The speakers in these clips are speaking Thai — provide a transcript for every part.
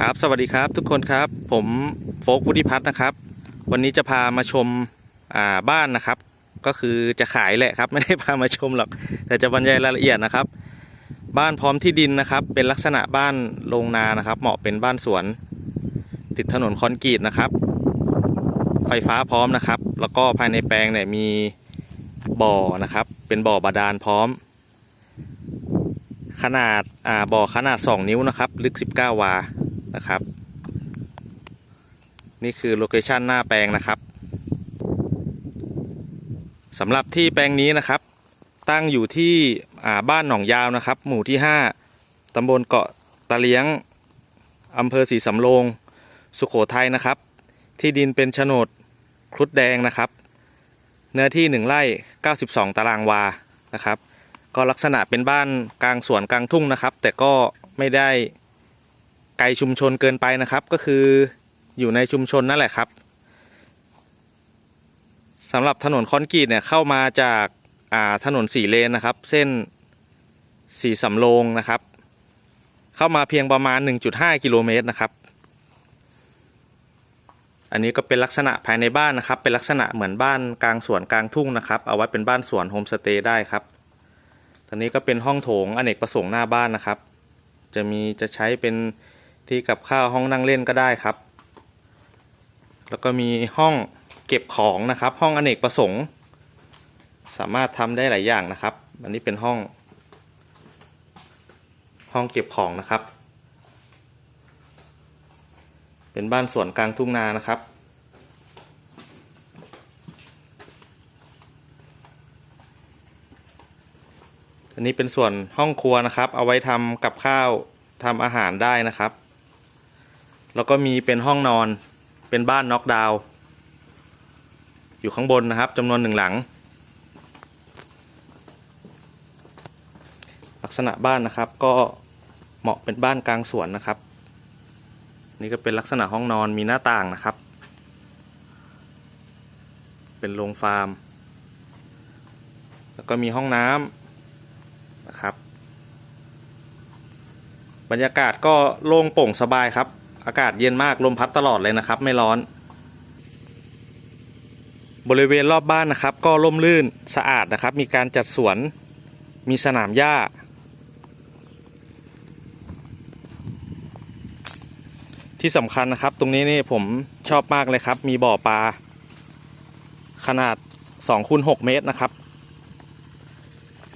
ครับสวัสดีครับทุกคนครับผมโฟกวุฒิพัฒน์นะครับ วันนี้จะพามาชมอ่าบ้านนะครับ ก็คือจะขายแหละครับ ไม่ได้พามาชมหรอก แต่จะบรรยายรายละเอียดนะครับ บ้านพร้อมที่ดินนะครับ เป็นลักษณะบ้านโรงนานะครับ เหมาะเป็นบ้านสวน ติดถนนคอนกรีตนะครับ ไฟฟ้าพร้อมนะครับ แล้วก็ภายในแปลงเนี่ยมีบ่อนะครับ เป็นบ่อบาดาลพร้อม ขนาดอ่าบ่อขนาด 2 นิ้วนะครับ ลึก 19 วา นะครับ นี่คือโลเคชันหน้าแปลงนะครับสำหรับที่แปลงนี้นะครับ ตั้งอยู่ที่บ้านหนองยาวนะครับ หมู่ที่ 5ตำบลเกาะตะเลียงอำเภอศรีสำโรงสุขโขทัยนะครับ ที่ดินเป็นโฉนดครุฑแดงนะครับ เนื้อที่ 1ไร่92 ตารางวานะครับ ก็ลักษณะเป็นบ้านกลางสวนกลางทุ่งนะครับ แต่ก็ไม่ได้ ไกลชุมชนเกินไปนะครับ ก็คืออยู่ในชุมชนนั่นแหละครับสำหรับถนนคอนกรีตเนี่ยเข้ามาจากาถนนสี่เลนนะครับ เส้นสีสำโรงนะครับ เข้ามาเพียงประมาณ 1.5 กิโลเมตรนะครับ อันนี้ก็เป็นลักษณะภายในบ้านนะครับ เป็นลักษณะเหมือนบ้านกลางสวนกลางทุ่งนะครับ เอาไว้เป็นบ้านสวนโฮมสเตย์ได้ครับตอนนี้ก็เป็นห้องโถงอเนกประสงค์หน้าบ้านนะครับ จะมีจะใช้เป็น ที่กับข้าวห้องนั่งเล่นก็ได้ครับ แล้วก็มีห้องเก็บของนะครับ ห้องอเนกประสงค์ สามารถทำได้หลายอย่างนะครับ อันนี้เป็นห้อง ห้องเก็บของนะครับ เป็นบ้านสวนกลางทุ่งนานะครับอันนี้เป็นส่วนห้องครัวนะครับ เอาไว้ทำกับข้าวทำอาหารได้นะครับ แล้วก็มีเป็นห้องนอนเป็นบ้านน็อกดาว อยู่ข้างบนนะครับจำนวนหนึ่งหลัง ลักษณะบ้านนะครับก็เหมาะเป็นบ้านกลางสวนนะครับ นี่ก็เป็นลักษณะห้องนอนมีหน้าต่างนะครับ เป็นโรงฟาร์ม แล้วก็มีห้องน้ำนะครับ บรรยากาศก็โล่งโปร่งสบายครับ อากาศเย็นมากลมพัดตลอดเลยนะครับ ไม่ร้อน บริเวณรอบบ้านนะครับ ก็ร่มรื่นสะอาดนะครับ มีการจัดสวน มีสนามหญ้า ที่สำคัญนะครับ ตรงนี้นี่ผมชอบมากเลยครับ มีบ่อปลาขนาด2คูณ6เมตรนะครับ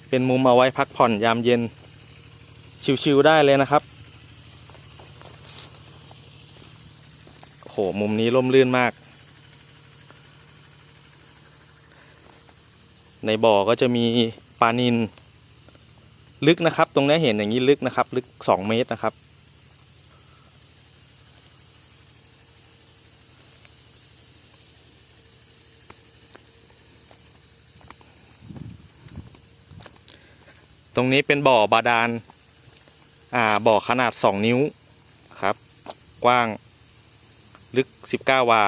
เป็นมุมเอาไว้พักผ่อนยามเย็น ชิวๆได้เลยนะครับ โอ้โหมุมนี้ร่มรื่นมาก ในบ่อก็จะมีปลานินลึกนะครับ ตรงนี้เห็นอย่างนี้ลึกนะครับ ลึกสองเมตรนะครับ ตรงนี้เป็นบ่อบาดาล อ่า บ่อขนาด2นิ้วครับ กว้าง ลึก 19 วา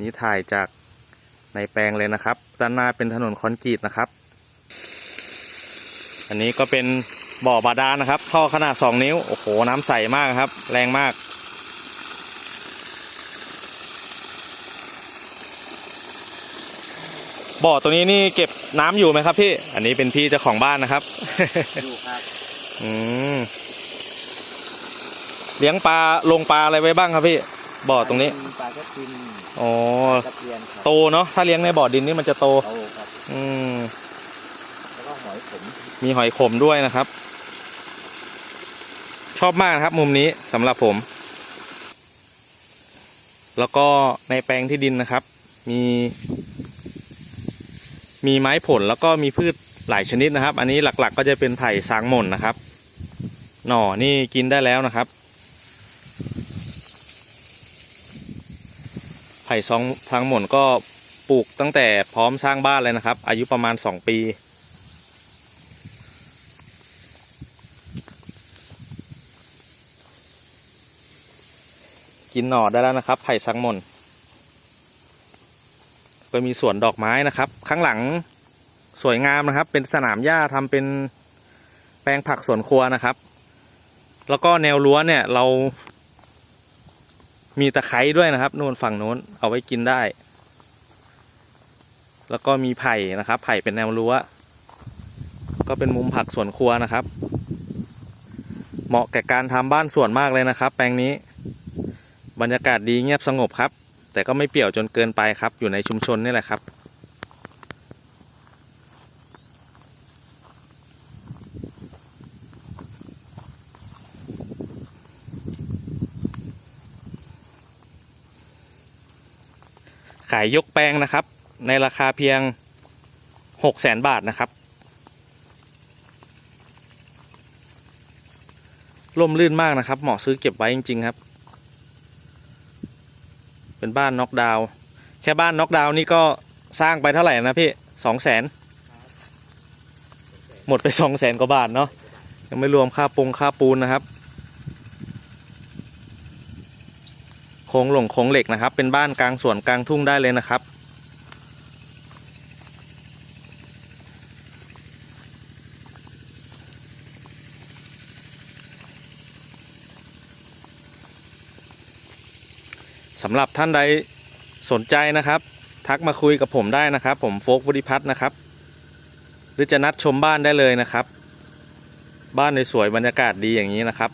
นี่ถ่ายจากในแปลงเลยนะครับ ด้านหน้าเป็นถนนคอนกรีตนะครับ อันนี้ก็เป็นบ่อบาดาลนะครับ ท่อขนาด 2 นิ้ว โอ้โห น้ำใสมากครับ แรงมาก บ่อตัวนี้นี่เก็บน้ำอยู่ไหมครับพี่ อันนี้เป็นพี่เจ้าของบ้านนะครับ อยู่ครับอืมเลี้ยงปลาลงปลาอะไรไว้บ้างครับพี่ บ่อตรงนี้มีปลาก็กินอ๋อตะเพียนครับโตเนาะ ถ้าเลี้ยงในบ่อดินนี่มันจะโต โตครับ อืมแล้วก็หอยขม มีหอยขมด้วยนะครับ ชอบมากนะครับ มุมนี้สำหรับผม แล้วก็ในแปลงที่ดินนะครับ มี มีไม้ผลแล้วก็มีพืชหลายชนิดนะครับ อันนี้หลักๆ ก็จะเป็นไผ่สางหม่นนะครับ หน่อนี่กินได้แล้วนะครับ ไผ่ซองทางหม่นก็ปลูกตั้งแต่พร้อมสร้างบ้านเลยนะครับ อายุประมาณสองปี กินหน่อได้แล้วนะครับ ไผ่สังหมน ก็มีสวนดอกไม้นะครับ ข้างหลังสวยงามนะครับ เป็นสนามหญ้าทำเป็นแปลงผักสวนครัวนะครับ แล้วก็แนวรั้วเนี่ยเรา มีตะไคร้ด้วยนะครับนู่นฝั่งโน้นเอาไว้กินได้ แล้วก็มีไผ่นะครับ ไผ่เป็นแนวรั้ว ก็เป็นมุมผักสวนครัวนะครับ เหมาะแก่การทำบ้านสวนมากเลยนะครับ แปลงนี้ บรรยากาศดีเงียบสงบครับ แต่ก็ไม่เปี่ยวจนเกินไปครับ อยู่ในชุมชนนี่แหละครับ ขายยกแปลงนะครับ ในราคาเพียงหกแสนบาทนะครับร่มรื่นมากนะครับ เหมาะซื้อเก็บไว้จริง ๆ ครับ เป็นบ้านน็อกดาวแค่บ้านน็อกดาวน์นี่ก็สร้างไปเท่าไหร่นะพี่สองแสนหมดไปสองแสนกว่าบาทเนาะยังไม่รวมค่าปงค่าปูนนะครับโครงหลงโครงเหล็กนะครับ เป็นบ้านกลางสวนกลางทุ่งได้เลยนะครับ สำหรับท่านใดสนใจนะครับ ทักมาคุยกับผมได้นะครับ ผมโฟกวุฒิพัฒน์นะครับ หรือจะนัดชมบ้านได้เลยนะครับ บ้านสวยๆบรรยากาศดีอย่างนี้นะครับ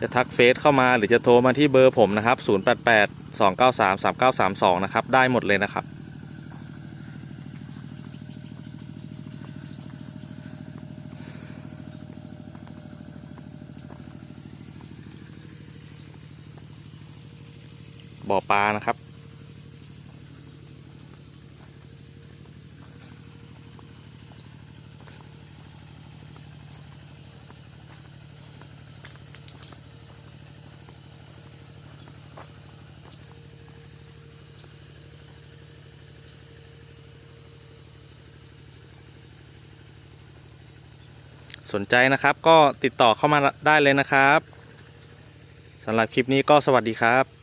จะทักเฟซเข้ามาหรือจะโทรมาที่เบอร์ผมนะครับ 088 293 3932 นะครับ ได้หมดเลยนะครับ บ่อปลานะครับ สนใจนะครับก็ติดต่อเข้ามาได้เลยนะครับสำหรับคลิปนี้ก็สวัสดีครับ